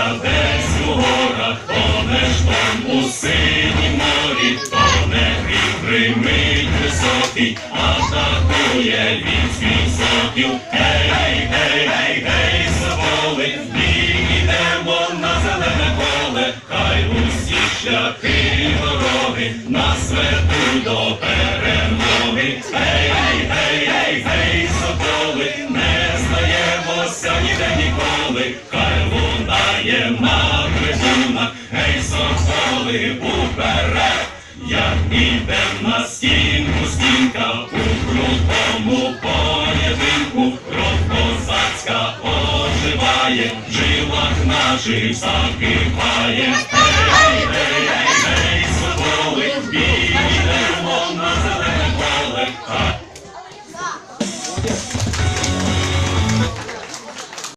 я десь у горах, тоне штом у синім морі, тоне гріх гримить високий, він свій сокіл. Гей, гей, гей, гей, гей, соболи, бій ідемо на зелене поле, хай усі шляхи і дороги на ведуть до перемоги. Гей, гей, гей, гей, гей, соболи, не здаємося ніде ніколи лунає на трибунах, гей, соболи, уперед. Як ідем на стінку, стінка у крутому поєдинку, кров козацька оживає, в жилах наших закипає. Гей, гей, гей, гей, ідемо на зелене